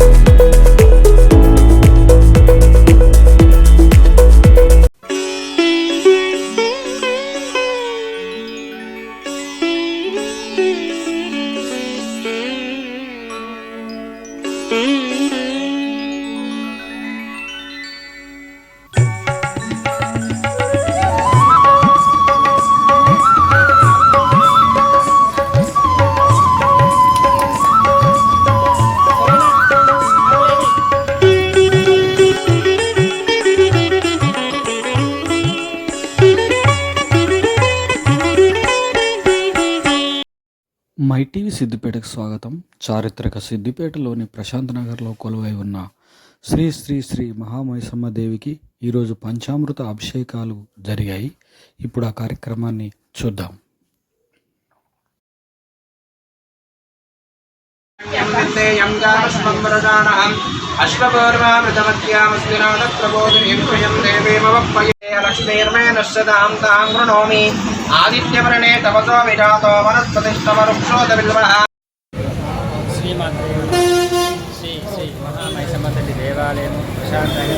Thank my TV సిద్దిపేటకు స్వాగతం. చారిత్రక సిద్దిపేటలోని ప్రశాంత్ నగర్లో కొలువై ఉన్న శ్రీ శ్రీ శ్రీ మహామైసమ్మ దేవికి ఈరోజు పంచామృత అభిషేకాలు జరిగాయి. ఇప్పుడు ఆ కార్యక్రమాన్ని చూద్దాం. అశ్వపూర్వామృతమత్యామస్మిరాణ ప్రబోధిని దేవీ మమ పయే లక్ష్మీర్మే నశ్చదాం తాం ఆదిత్యవర్ణే తపసో విఠాతో వనస్పతిష్టమరుక్షోత విల్వ శ్రీ తల్లి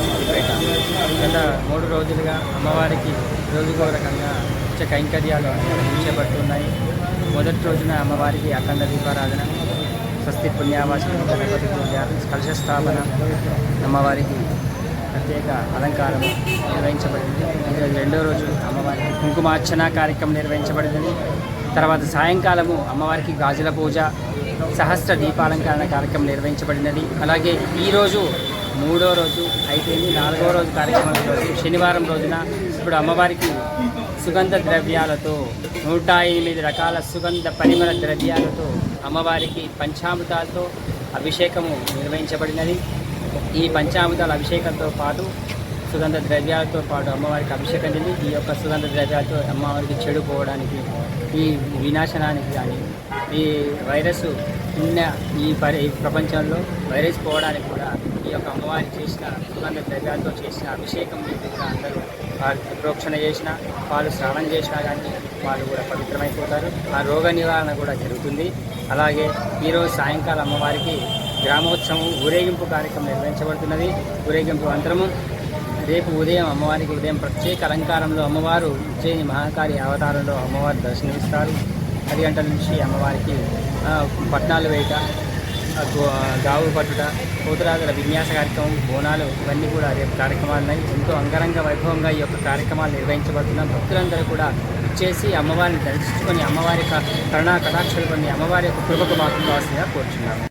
గత మూడు రోజులుగా అమ్మవారికి రోజుకో రకంగా ఉచ్చ కైంకర్యాలు నిర్వహించబడుతున్నాయి మొదటి రోజున అమ్మవారికి అఖండ దీపారాధన స్వస్తి పుణ్యావాసం గణపతి పూజ కలశస్థాపన అమ్మవారికి ప్రత్యేక అలంకారం నిర్వహించబడింది. రెండో రోజు అమ్మవారికి కుంకుమార్చన కార్యక్రమం నిర్వహించబడింది. తర్వాత సాయంకాలము అమ్మవారికి గాజుల పూజ సహస్ర దీపాలంకరణ కార్యక్రమం నిర్వహించబడినది. అలాగే ఈరోజు మూడో రోజు అయితే నాలుగో రోజు కార్యక్రమం రోజు శనివారం రోజున ఇప్పుడు అమ్మవారికి సుగంధ ద్రవ్యాలతో నూట ఎనిమిది రకాల సుగంధ పరిమళ ద్రవ్యాలతో అమ్మవారికి పంచామృతాలతో అభిషేకము నిర్వహించబడినది. ఈ పంచామృతాల అభిషేకంతో పాటు సుగంధ ద్రవ్యాలతో పాటు అమ్మవారికి అభిషేకం చెంది ఈ యొక్క సుగంధ ద్రవ్యాలతో అమ్మవారికి చెడు పోవడానికి ఈ వినాశనానికి కానీ ఈ వైరస్ ఉన్న ఈ పరి ప్రపంచంలో వైరస్ పోవడానికి కూడా ఈ యొక్క అమ్మవారి చేసిన సుగంధ ద్రవ్యాలతో చేసిన అభిషేకం కూడా అందరూ వారు ప్రోక్షణ చేసిన వాళ్ళు స్నానం చేసినా కానీ వాళ్ళు కూడా పవిత్రమైపోతారు. ఆ రోగ నివారణ కూడా జరుగుతుంది. అలాగే ఈరోజు సాయంకాలం అమ్మవారికి గ్రామోత్సవం ఊరేగింపు కార్యక్రమం నిర్వహించబడుతున్నది. ఊరేగింపు అంతరము రేపు ఉదయం అమ్మవారికి ఉదయం ప్రత్యేక అలంకారంలో అమ్మవారు ఉజ్జయిని మహాకాళి అవతారంలో అమ్మవారు దర్శనమిస్తారు. పది గంటల నుంచి అమ్మవారికి పట్నాలు వేయట గావు పట్టుట పోతురాజుల విన్యాస కార్యక్రమం బోనాలు ఇవన్నీ కూడా రేపు కార్యక్రమాలు ఉన్నాయి ఎంతో అంగరంగ వైభవంగా ఈ యొక్క కార్యక్రమాలు నిర్వహించబడుతున్న భక్తులందరూ కూడా ఇచ్చేసి అమ్మవారిని దర్శించుకొని అమ్మవారి యొక్క కరుణా కటాక్షలు కొన్ని అమ్మవారి యొక్క కృపకు మాత్రం కావాల్సిందిగా కోరుచున్నాము.